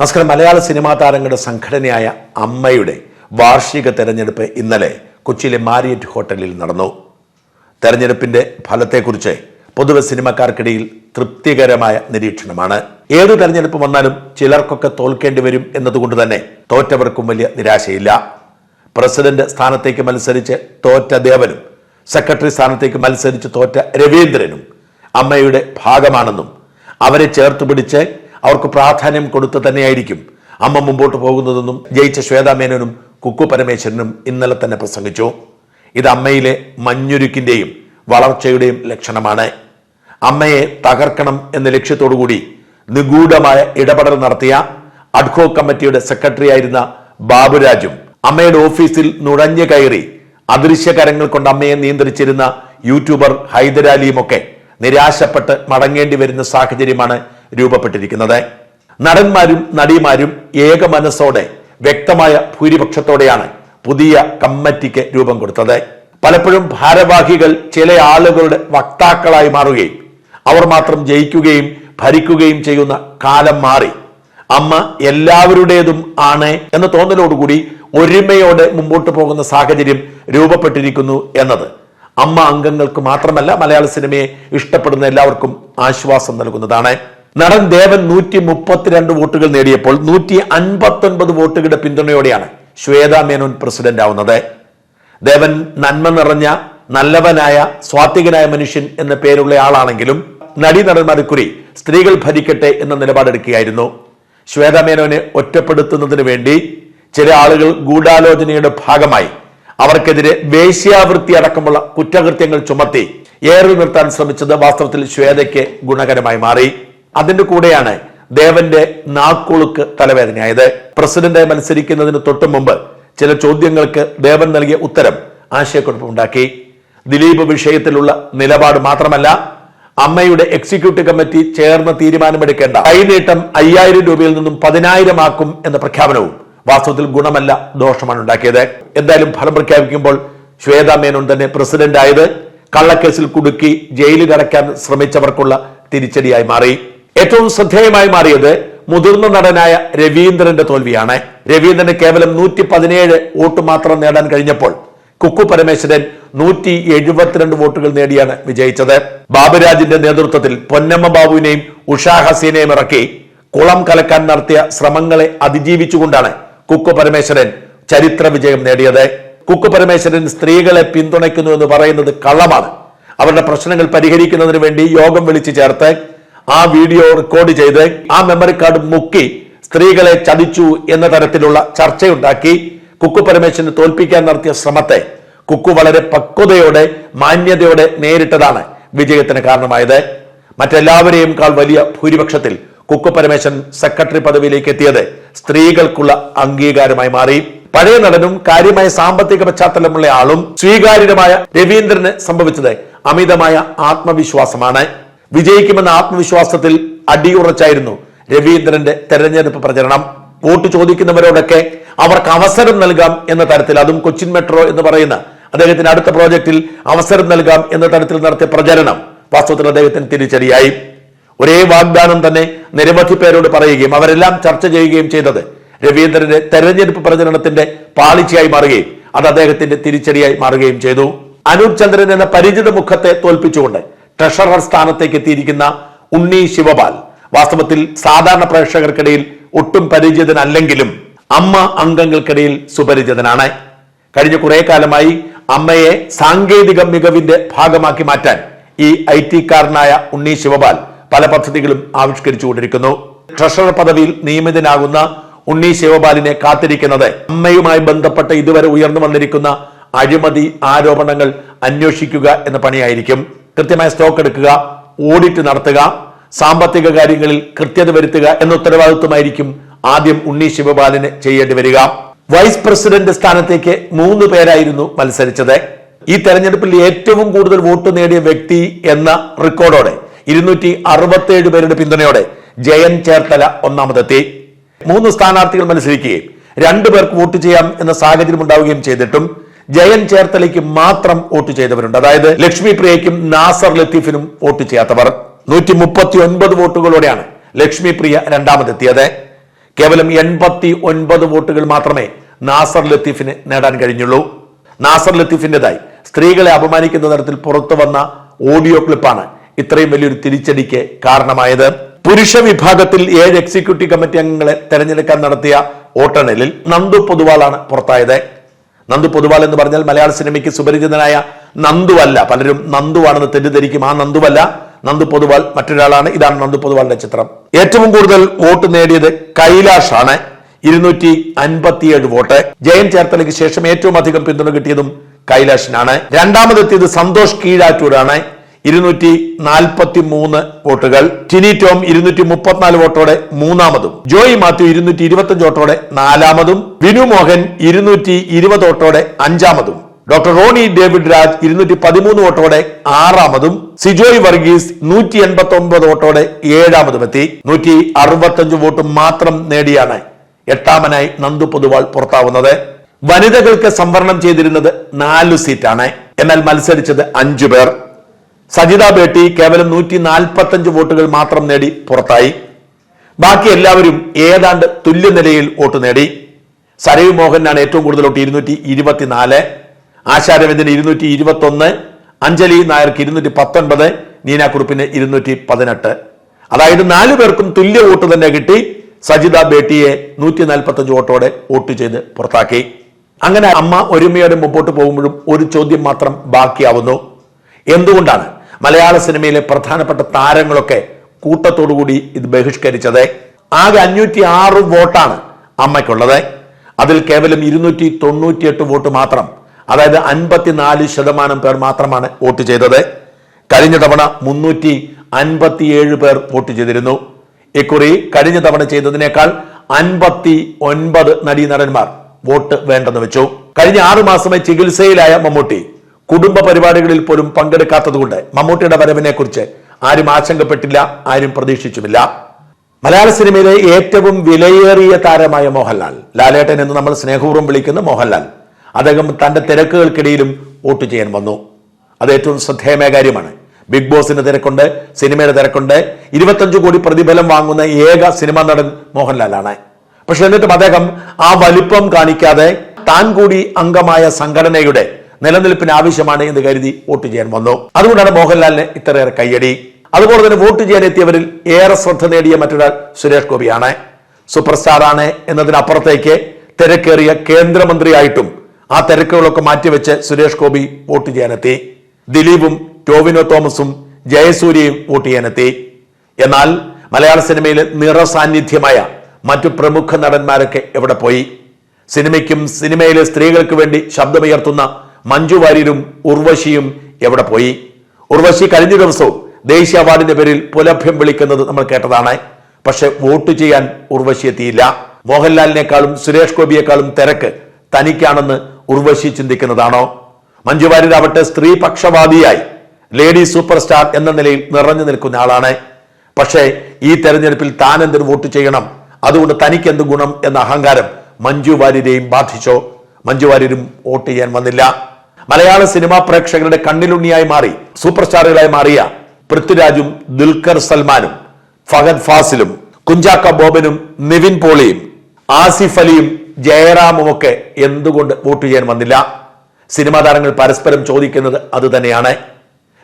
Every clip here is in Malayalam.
നമസ്കാരം. മലയാള സിനിമാ താരങ്ങളുടെ സംഘടനയായ അമ്മയുടെ വാർഷിക തെരഞ്ഞെടുപ്പ് ഇന്നലെ കൊച്ചിയിലെ മാരിയറ്റ് ഹോട്ടലിൽ നടന്നു. തെരഞ്ഞെടുപ്പിന്റെ ഫലത്തെക്കുറിച്ച് പൊതുവെ സിനിമക്കാർക്കിടയിൽ തൃപ്തികരമായ നിരീക്ഷണമാണ്. ഏത് തെരഞ്ഞെടുപ്പ് വന്നാലും ചിലർക്കൊക്കെ തോൽക്കേണ്ടി വരും എന്നതുകൊണ്ട് തന്നെ തോറ്റവർക്കും വലിയ നിരാശയില്ല. പ്രസിഡന്റ് സ്ഥാനത്തേക്ക് മത്സരിച്ച് തോറ്റ ദേവനും സെക്രട്ടറി സ്ഥാനത്തേക്ക് മത്സരിച്ച് തോറ്റ രവീന്ദ്രനും അമ്മയുടെ ഭാഗമാണെന്നും അവരെ ചേർത്ത് പിടിച്ച് അവർക്ക് പ്രാധാന്യം കൊടുത്ത് തന്നെയായിരിക്കും അമ്മ മുമ്പോട്ട് പോകുന്നതെന്നും ജയിച്ച ശ്വേതാമേനോനും കുക്കു പരമേശ്വരനും ഇന്നലെ തന്നെ പ്രസംഗിച്ചു. ഇത് അമ്മയിലെ മഞ്ഞുരുക്കിന്റെയും വളർച്ചയുടെയും ലക്ഷണമാണ്. അമ്മയെ തകർക്കണം എന്ന ലക്ഷ്യത്തോടുകൂടി നിഗൂഢമായ ഇടപെടൽ നടത്തിയ അഡ്ഹോ കമ്മിറ്റിയുടെ സെക്രട്ടറി ആയിരുന്ന ബാബുരാജും അമ്മയുടെ ഓഫീസിൽ നുഴഞ്ഞു കയറി അദൃശ്യകരങ്ങൾ കൊണ്ട് അമ്മയെ നിയന്ത്രിച്ചിരുന്ന യൂട്യൂബർ ഹൈദരാലിയുമൊക്കെ നിരാശപ്പെട്ട് മടങ്ങേണ്ടി വരുന്ന സാഹചര്യമാണ് രൂപപ്പെട്ടിരിക്കുന്നത്. നടന്മാരും നടിമാരും ഏക മനസ്സോടെ വ്യക്തമായ ഭൂരിപക്ഷത്തോടെയാണ് പുതിയ കമ്മിറ്റിക്ക് രൂപം കൊടുത്തത്. പലപ്പോഴും ഭാരവാഹികൾ ചില ആളുകളുടെ വക്താക്കളായി മാറുകയും അവർ മാത്രം ജയിക്കുകയും ഭരിക്കുകയും ചെയ്യുന്ന കാലം മാറി. അമ്മ എല്ലാവരുടേതും ആണ് എന്ന തോന്നലോടുകൂടി ഒരുമയോടെ മുമ്പോട്ട് പോകുന്ന സാഹചര്യം രൂപപ്പെട്ടിരിക്കുന്നു എന്നത് അമ്മ അംഗങ്ങൾക്ക് മാത്രമല്ല മലയാള സിനിമയെ ഇഷ്ടപ്പെടുന്ന എല്ലാവർക്കും ആശ്വാസം നൽകുന്നതാണ്. നടൻ ദേവൻ നൂറ്റി മുപ്പത്തിരണ്ട് വോട്ടുകൾ നേടിയപ്പോൾ നൂറ്റി അൻപത്തി ഒൻപത് വോട്ടുകളുടെ പിന്തുണയോടെയാണ് ശ്വേതാ മേനോൻ പ്രസിഡന്റ് ആവുന്നത്. ദേവൻ നന്മ നിറഞ്ഞ നല്ലവനായ സ്വാത്വികനായ മനുഷ്യൻ എന്ന പേരുള്ള ആളാണെങ്കിലും നടി നടീനടന്മാർക്കുറി സ്ത്രീകൾ ഭരിക്കട്ടെ എന്ന നിലപാടെടുക്കുകയായിരുന്നു. ശ്വേതാ മേനോനെ ഒറ്റപ്പെടുത്തുന്നതിന് വേണ്ടി ചില ആളുകൾ ഗൂഢാലോചനയുടെ ഭാഗമായി അവർക്കെതിരെ വേശ്യാവൃത്തി അടക്കമുള്ള കുറ്റകൃത്യങ്ങൾ ചുമത്തി ഏറെ നിർത്താൻ ശ്രമിച്ചത് വാസ്തവത്തിൽ ശ്വേതയ്ക്ക് ഗുണകരമായി മാറി. അതിന്റെ കൂടെയാണ് ദേവന്റെ നാക്കുളുക്ക് തലവേദനയായത്. പ്രസിഡന്റായി മത്സരിക്കുന്നതിന് തൊട്ടു മുമ്പ് ചില ചോദ്യങ്ങൾക്ക് ദേവൻ നൽകിയ ഉത്തരം ആശയക്കുഴപ്പമുണ്ടാക്കി ദിലീപ് വിഷയത്തിലുള്ള നിലപാട് മാത്രമല്ല അമ്മയുടെ എക്സിക്യൂട്ടീവ് കമ്മിറ്റി ചേർന്ന് തീരുമാനമെടുക്കേണ്ട കൈനീട്ടം അയ്യായിരം രൂപയിൽ നിന്നും പതിനായിരം ആക്കും എന്ന പ്രഖ്യാപനവും വാസ്തവത്തിൽ ഗുണമല്ല ദോഷമാണ് ഉണ്ടാക്കിയത്. എന്തായാലും ഫലം പ്രഖ്യാപിക്കുമ്പോൾ ശ്വേതാ മേനോൻ തന്നെ പ്രസിഡന്റ് ആയത് കള്ളക്കേസിൽ കുടുക്കി ജയിലിൽ അടയ്ക്കാൻ ശ്രമിച്ചവർക്കുള്ള തിരിച്ചടിയായി മാറി. ഏറ്റവും ശ്രദ്ധേയമായി മാറിയത് മുതിർന്ന നടനായ രവീന്ദ്രന്റെ തോൽവിയാണ്. രവീന്ദ്രന് കേവലം നൂറ്റി പതിനേഴ് വോട്ട് മാത്രം നേടാൻ കഴിഞ്ഞപ്പോൾ കുക്കു പരമേശ്വരൻ നൂറ്റി എഴുപത്തിരണ്ട് വോട്ടുകൾ നേടിയാണ് വിജയിച്ചത്. ബാബുരാജിന്റെ നേതൃത്വത്തിൽ പൊന്നമ്മ ബാബുവിനെയും ഉഷാ ഹസീനെയും ഇറക്കി കുളം കലക്കാൻ നടത്തിയ ശ്രമങ്ങളെ അതിജീവിച്ചുകൊണ്ടാണ് കുക്കു പരമേശ്വരൻ ചരിത്ര വിജയം നേടിയത്. കുക്കു പരമേശ്വരൻ സ്ത്രീകളെ പിന്തുണയ്ക്കുന്നു എന്ന് പറയുന്നത് കള്ളമാണ്. അവരുടെ പ്രശ്നങ്ങൾ പരിഹരിക്കുന്നതിന് വേണ്ടി യോഗം വിളിച്ചു ചേർത്ത് ആ വീഡിയോ റെക്കോർഡ് ചെയ്ത് ആ മെമ്മറി കാർഡ് മുക്കി സ്ത്രീകളെ ചതിച്ചു എന്ന തരത്തിലുള്ള ചർച്ചയുണ്ടാക്കി. കുക്കു പരമേശ്വരനെ തോൽപ്പിക്കാൻ നടത്തിയ ശ്രമത്തെ കുക്കു വളരെ പക്വതയോടെ മാന്യതയോടെ നേരിട്ടതാണ് വിജയത്തിന് കാരണമായത്. മറ്റെല്ലാവരെയും കാൾ വലിയ ഭൂരിപക്ഷത്തിൽ കുക്കു പരമേശ്വരൻ സെക്രട്ടറി പദവിയിലേക്ക് എത്തിയത് സ്ത്രീകൾക്കുള്ള അംഗീകാരമായി മാറി. പഴയ നടനും കാര്യമായ സാമ്പത്തിക പശ്ചാത്തലമുള്ള ആളും സ്വീകാര്യമായ രവീന്ദ്രന് സംഭവിച്ചത് അമിതമായ ആത്മവിശ്വാസമാണ്. വിജയിക്കുമെന്ന ആത്മവിശ്വാസത്തിൽ അടിയുറച്ചായിരുന്നു രവീന്ദ്രന്റെ തെരഞ്ഞെടുപ്പ് പ്രചരണം. വോട്ട് ചോദിക്കുന്നവരോടൊക്കെ അവർക്ക് അവസരം നൽകാം എന്ന തരത്തിൽ അതും കൊച്ചിൻ മെട്രോ എന്ന് പറയുന്ന അദ്ദേഹത്തിന്റെ അടുത്ത പ്രോജക്റ്റിൽ അവസരം നൽകാം എന്ന തരത്തിൽ നടത്തിയ പ്രചരണം വാസ്തവത്തിൽ അദ്ദേഹത്തിന് തിരിച്ചടിയായി. ഒരേ വാഗ്ദാനം തന്നെ നിരവധി പേരോട് പറയുകയും അവരെല്ലാം ചർച്ച ചെയ്യുകയും ചെയ്തത് രവീന്ദ്രന്റെ തെരഞ്ഞെടുപ്പ് പ്രചരണത്തിന്റെ പാളിച്ചയായി മാറുകയും അത് അദ്ദേഹത്തിന്റെ തിരിച്ചടിയായി മാറുകയും ചെയ്തു. അനൂപ് ചന്ദ്രൻ എന്ന പരിചിത മുഖത്തെ തോൽപ്പിച്ചുകൊണ്ട് ട്രഷറർ സ്ഥാനത്തേക്ക് എത്തിയിരിക്കുന്ന ഉണ്ണി ശിവപാൽ വാസ്തവത്തിൽ സാധാരണ പ്രേക്ഷകർക്കിടയിൽ ഒട്ടും പരിചിതനല്ലെങ്കിലും അമ്മ അംഗങ്ങൾക്കിടയിൽ സുപരിചിതനാണ്. കഴിഞ്ഞ കുറേ കാലമായി അമ്മയെ സാങ്കേതിക മികവിന്റെ ഭാഗമാക്കി മാറ്റാൻ ഈ ഐ ടിക്കാരനായ ഉണ്ണി ശിവപാൽ പല പദ്ധതികളും ആവിഷ്കരിച്ചുകൊണ്ടിരിക്കുന്നു. ട്രഷറർ പദവിയിൽ നിയമിതനാകുന്ന ഉണ്ണി ശിവപാലിനെ കാത്തിരിക്കുന്നത് അമ്മയുമായി ബന്ധപ്പെട്ട ഇതുവരെ ഉയർന്നു വന്നിരിക്കുന്ന അഴിമതി ആരോപണങ്ങൾ അന്വേഷിക്കുക എന്ന പണിയായിരിക്കും. കൃത്യമായ സ്റ്റോക്ക് എടുക്കുക ഓഡിറ്റ് നടത്തുക സാമ്പത്തിക കാര്യങ്ങളിൽ കൃത്യത വരുത്തുക എന്ന ഉത്തരവാദിത്വമായിരിക്കും ആദ്യം ഉണ്ണി ശിവപാലിന് ചെയ്യേണ്ടി വരിക. വൈസ് പ്രസിഡന്റ് സ്ഥാനത്തേക്ക് മൂന്ന് പേരായിരുന്നു മത്സരിച്ചത്. ഈ തെരഞ്ഞെടുപ്പിൽ ഏറ്റവും കൂടുതൽ വോട്ട് നേടിയ വ്യക്തി എന്ന റെക്കോർഡോടെ ഇരുന്നൂറ്റി അറുപത്തിയേഴ് പേരുടെ പിന്തുണയോടെ ജയൻ ചേർത്തല ഒന്നാമതെത്തി. മൂന്ന് സ്ഥാനാർത്ഥികൾ മത്സരിക്കുകയും രണ്ടു പേർക്ക് വോട്ട് ചെയ്യാം എന്ന സാഹചര്യം ഉണ്ടാവുകയും ചെയ്തിട്ടും ജയൻ ചേർത്തലയ്ക്ക് മാത്രം വോട്ട് ചെയ്തവരുണ്ട്. അതായത് ലക്ഷ്മി പ്രിയയ്ക്കും നാസർ ലത്തീഫിനും വോട്ട് ചെയ്യാത്തവർ. നൂറ്റി മുപ്പത്തി ഒൻപത് വോട്ടുകളോടെയാണ് ലക്ഷ്മി പ്രിയ രണ്ടാമതെത്തിയത്. കേവലം എൺപത്തി ഒൻപത് വോട്ടുകൾ മാത്രമേ നാസർ ലത്തീഫിന് നേടാൻ കഴിഞ്ഞുള്ളൂ. നാസർ ലത്തീഫിന്റെതായി സ്ത്രീകളെ അപമാനിക്കുന്ന തരത്തിൽ പുറത്തു വന്ന ഓഡിയോ ക്ലിപ്പാണ് ഇത്രയും വലിയൊരു തിരിച്ചടിക്ക് കാരണമായത്. പുരുഷ വിഭാഗത്തിൽ ഏഴ് എക്സിക്യൂട്ടീവ് കമ്മിറ്റി അംഗങ്ങളെ തെരഞ്ഞെടുക്കാൻ നടത്തിയ വോട്ടെണ്ണലിൽ നന്ദു പൊതുവാളാണ് പുറത്തായത്. നന്ദു പൊതുവാൾ എന്ന് പറഞ്ഞാൽ മലയാള സിനിമയ്ക്ക് സുപരിചിതനായ നന്ദുവല്ല. പലരും നന്ദുവാണെന്ന് തെറ്റിദ്ധരിക്കും. ആ നന്ദുവല്ല നന്ദു പൊതുവാൾ മറ്റൊരാളാണ്. ഇതാണ് നന്ദു പൊതുവാളിന്റെ ചിത്രം. ഏറ്റവും കൂടുതൽ വോട്ട് നേടിയത് കൈലാഷ് ആണ് ഇരുന്നൂറ്റി അൻപത്തിയേഴ് വോട്ട്. ജയൻ ചേർത്തലയ്ക്ക് ശേഷം ഏറ്റവും അധികം പിന്തുണ കിട്ടിയതും കൈലാഷിനാണ്. രണ്ടാമതെത്തിയത് സന്തോഷ് കീഴാറ്റൂരാണ്. ഇരുന്നൂറ്റി നാൽപ്പത്തി മൂന്ന് വോട്ടുകൾ ടിനി ടോം ഇരുന്നൂറ്റി മുപ്പത്തിനാല് വോട്ടോടെ മൂന്നാമതും ജോയി മാത്യു ഇരുന്നൂറ്റി ഇരുപത്തി വോട്ടോടെ നാലാമതും വിനു മോഹൻ ഇരുന്നൂറ്റി ഇരുപത് വോട്ടോടെ അഞ്ചാമതും ഡോക്ടർ റോണി ഡേവിഡ് രാജ് ഇരുന്നൂറ്റി പതിമൂന്ന് വോട്ടോടെ ആറാമതും സിജോയ് വർഗീസ് നൂറ്റി എൺപത്തി ഒമ്പത് വോട്ടോടെ ഏഴാമതും എത്തി നൂറ്റി അറുപത്തഞ്ച് വോട്ട് മാത്രം നേടിയാണ് എട്ടാമനായി നന്ദു പൊതുവാൾ പുറത്താവുന്നത്. വനിതകൾക്ക് സംവരണം ചെയ്തിരുന്നത് നാലു സീറ്റാണ്. എന്നാൽ മത്സരിച്ചത് അഞ്ചു പേർ. സജിത ബേട്ടി കേവലം നൂറ്റി നാൽപ്പത്തഞ്ച് വോട്ടുകൾ മാത്രം നേടി പുറത്തായി. ബാക്കി എല്ലാവരും ഏതാണ്ട് തുല്യനിലയിൽ വോട്ട് നേടി. സരയു മോഹനാണ് ഏറ്റവും കൂടുതൽ വോട്ട് ഇരുന്നൂറ്റി ഇരുപത്തിനാല് ആശാരവിന്ദന് ഇരുന്നൂറ്റി ഇരുപത്തൊന്ന് അഞ്ജലി നായർക്ക് ഇരുന്നൂറ്റി പത്തൊൻപത് നീനാക്കുറുപ്പിന് ഇരുന്നൂറ്റി പതിനെട്ട് അതായത് നാലു പേർക്കും തുല്യ വോട്ട് തന്നെ കിട്ടി. സജിത ബേട്ടിയെ നൂറ്റി നാൽപ്പത്തഞ്ച് വോട്ടോടെ വോട്ട് ചെയ്ത് പുറത്താക്കി. അങ്ങനെ അമ്മ ഒരുമയോടെ മുമ്പോട്ട് പോകുമ്പോഴും ഒരു ചോദ്യം മാത്രം ബാക്കിയാവുന്നു. എന്തുകൊണ്ടാണ് മലയാള സിനിമയിലെ പ്രധാനപ്പെട്ട താരങ്ങളൊക്കെ കൂട്ടത്തോടുകൂടി ഇത് ബഹിഷ്കരിച്ചത്. ആകെ അഞ്ഞൂറ്റി ആറ് വോട്ടാണ് അമ്മയ്ക്കുള്ളത്. അതിൽ കേവലം ഇരുന്നൂറ്റി തൊണ്ണൂറ്റിയെട്ട് വോട്ട് മാത്രം അതായത് അൻപത്തിനാല് ശതമാനം പേർ മാത്രമാണ് വോട്ട് ചെയ്തത്. കഴിഞ്ഞ തവണ മുന്നൂറ്റി അൻപത്തിയേഴ് പേർ വോട്ട് ചെയ്തിരുന്നു. ഇക്കുറി കഴിഞ്ഞ തവണ ചെയ്തതിനേക്കാൾ അൻപത്തി ഒൻപത് നടീനടന്മാർ വോട്ട് വേണ്ടെന്ന് വെച്ചു. കഴിഞ്ഞ ആറു മാസമായി ചികിത്സയിലായ മമ്മൂട്ടി കുടുംബ പരിപാടികളിൽ പോലും പങ്കെടുക്കാത്തതുകൊണ്ട് മമ്മൂട്ടിയുടെ വരവിനെ കുറിച്ച് ആരും ആശങ്കപ്പെട്ടില്ല ആരും പ്രതീക്ഷിച്ചുമില്ല. മലയാള സിനിമയിലെ ഏറ്റവും വിലയേറിയ താരമായ മോഹൻലാൽ. ലാലേട്ടൻ എന്ന് നമ്മൾ സ്നേഹപൂർവം വിളിക്കുന്ന മോഹൻലാൽ. അദ്ദേഹം തന്റെ തിരക്കുകൾക്കിടയിലും വോട്ട് ചെയ്യാൻ വന്നു. അത് ഏറ്റവും ശ്രദ്ധേയമായ കാര്യമാണ്. ബിഗ് ബോസിന്റെ തിരക്കുണ്ട് സിനിമയുടെ തിരക്കുണ്ട്. ഇരുപത്തഞ്ച് കോടി പ്രതിഫലം വാങ്ങുന്ന ഏക സിനിമാ നടൻ മോഹൻലാലാണ്. പക്ഷെ എന്നിട്ടും അദ്ദേഹം ആ വലിപ്പം കാണിക്കാതെ താൻ കൂടി അംഗമായ സംഘടനയുടെ നിലനിൽപ്പിന് ആവശ്യമാണ് എന്ന് കരുതി വോട്ട് ചെയ്യാൻ വന്നു. അതുകൊണ്ടാണ് മോഹൻലാലിന് ഇത്രയേറെ കയ്യടി. അതുപോലെ തന്നെ വോട്ട് ചെയ്യാൻ എത്തിയവരിൽ ഏറെ ശ്രദ്ധ നേടിയ മറ്റൊരാൾ സുരേഷ് ഗോപിയാണ്. സൂപ്പർ സ്റ്റാർ ആണ് എന്നതിനപ്പുറത്തേക്ക് തിരക്കേറിയ കേന്ദ്രമന്ത്രിയായിട്ടും ആ തിരക്കുകളൊക്കെ മാറ്റിവെച്ച് സുരേഷ് ഗോപി വോട്ട് ചെയ്യാനെത്തി. ദിലീപും ടോവിനോ തോമസും ജയസൂര്യയും വോട്ട് ചെയ്യാനെത്തി. എന്നാൽ മലയാള സിനിമയിലെ നിറസാന്നിധ്യമായ മറ്റു പ്രമുഖ നടന്മാരൊക്കെ എവിടെ പോയി? സിനിമയ്ക്കും സിനിമയിലെ സ്ത്രീകൾക്ക് വേണ്ടി ശബ്ദമുയർത്തുന്ന മഞ്ജു വാര്യരും ഉർവശിയും എവിടെ പോയി? ഉർവശി കഴിഞ്ഞ ദിവസവും ദേശീയ അവാർഡിന്റെ പേരിൽ പുലഭ്യം വിളിക്കുന്നത് നമ്മൾ കേട്ടതാണ്. പക്ഷെ വോട്ട് ചെയ്യാൻ ഉർവശി എത്തിയില്ല. മോഹൻലാലിനേക്കാളും സുരേഷ് ഗോപിയേക്കാളും തിരക്ക് തനിക്കാണെന്ന് ഉർവശി ചിന്തിക്കുന്നതാണോ? മഞ്ജു വാര്യരാവട്ടെ സ്ത്രീ പക്ഷപാതിയായി ലേഡി സൂപ്പർ സ്റ്റാർ എന്ന നിലയിൽ നിറഞ്ഞു നിൽക്കുന്ന ആളാണ്. പക്ഷേ ഈ തെരഞ്ഞെടുപ്പിൽ താൻ എന്തിനു വോട്ട് ചെയ്യണം? അതുകൊണ്ട് തനിക്ക് എന്ത് ഗുണം എന്ന അഹങ്കാരം മഞ്ജു വാര്യരെയും ബാധിച്ചോ? മഞ്ജു വാര്യരും വോട്ട് ചെയ്യാൻ വന്നില്ല. മലയാള സിനിമാ പ്രേക്ഷകരുടെ കണ്ണിലുണ്ണിയായി മാറി സൂപ്പർ സ്റ്റാറുകളായി മാറിയ പൃഥ്വിരാജും ദുൽഖർ സൽമാനും ഫഹദ് ഫാസിലും കുഞ്ചാക്ക ബോബനും നിവിൻ പോളിയും ആസിഫ് അലിയും ജയറാമും ഒക്കെ എന്തുകൊണ്ട് വോട്ട് ചെയ്യാൻ വന്നില്ല? സിനിമാ താരങ്ങൾ പരസ്പരം ചോദിക്കുന്നത് അത് തന്നെയാണ്.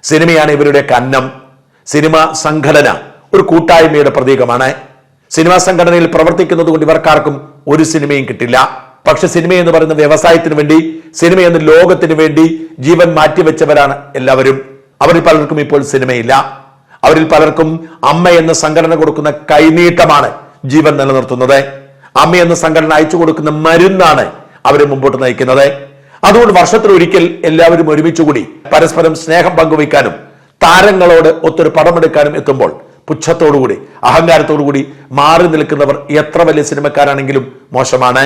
സിനിമയാണ് ഇവരുടെ കന്നം സിനിമ സംഘടന ഒരു കൂട്ടായ്മയുടെ പ്രതീകമാണ്. സിനിമാ സംഘടനയിൽ പ്രവർത്തിക്കുന്നത് കൊണ്ട് ഇവർക്കാർക്കും ഒരു സിനിമയും കിട്ടില്ല. പക്ഷെ സിനിമ എന്ന് പറയുന്ന വ്യവസായത്തിന് വേണ്ടി സിനിമ എന്ന ലോകത്തിന് വേണ്ടി ജീവൻ മാറ്റിവെച്ചവരാണ് എല്ലാവരും. അവരിൽ പലർക്കും ഇപ്പോൾ സിനിമയില്ല. അവരിൽ പലർക്കും അമ്മ എന്ന സംഘടന കൊടുക്കുന്ന കൈനീട്ടമാണ് ജീവൻ നിലനിർത്തുന്നത്. അമ്മ എന്ന സംഘടന അയച്ചു കൊടുക്കുന്ന മരുന്നാണ് അവരെ മുമ്പോട്ട് നയിക്കുന്നത്. അതുകൊണ്ട് വർഷത്തിൽ ഒരിക്കൽ എല്ലാവരും ഒരുമിച്ചുകൂടി പരസ്പരം സ്നേഹം പങ്കുവയ്ക്കാനും താരങ്ങളോട് ഒത്തൊരു പടമെടുക്കാനും എത്തുമ്പോൾ പുച്ഛത്തോടുകൂടി അഹങ്കാരത്തോടുകൂടി മാറി നിൽക്കുന്നവർ എത്ര വലിയ സിനിമക്കാരാണെങ്കിലും മോശമാണ്.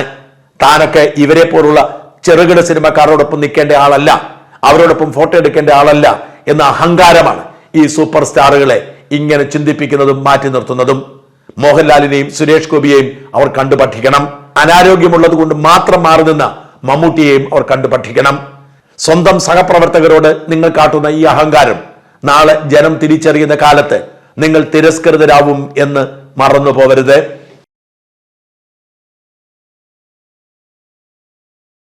താനൊക്കെ ഇവരെ പോലുള്ള ചെറുകിട സിനിമക്കാരോടൊപ്പം നിൽക്കേണ്ട ആളല്ല അവരോടൊപ്പം ഫോട്ടോ എടുക്കേണ്ട ആളല്ല എന്ന അഹങ്കാരമാണ് ഈ സൂപ്പർ സ്റ്റാറുകളെ ഇങ്ങനെ ചിന്തിപ്പിക്കുന്നതും മാറ്റി നിർത്തുന്നതും. മോഹൻലാലിനെയും സുരേഷ് ഗോപിയെയും അവർ കണ്ടു പഠിക്കണം അനാരോഗ്യമുള്ളത് കൊണ്ട് മാത്രം മാറി നിന്ന മമ്മൂട്ടിയെയും അവർ കണ്ടു പഠിക്കണം സ്വന്തം സഹപ്രവർത്തകരോട് നിങ്ങൾ കാട്ടുന്ന ഈ അഹങ്കാരം നാളെ ജനം തിരിച്ചറിയുന്ന കാലത്ത് നിങ്ങൾ തിരസ്കൃതരാവും എന്ന് മറന്നു പോകരുത്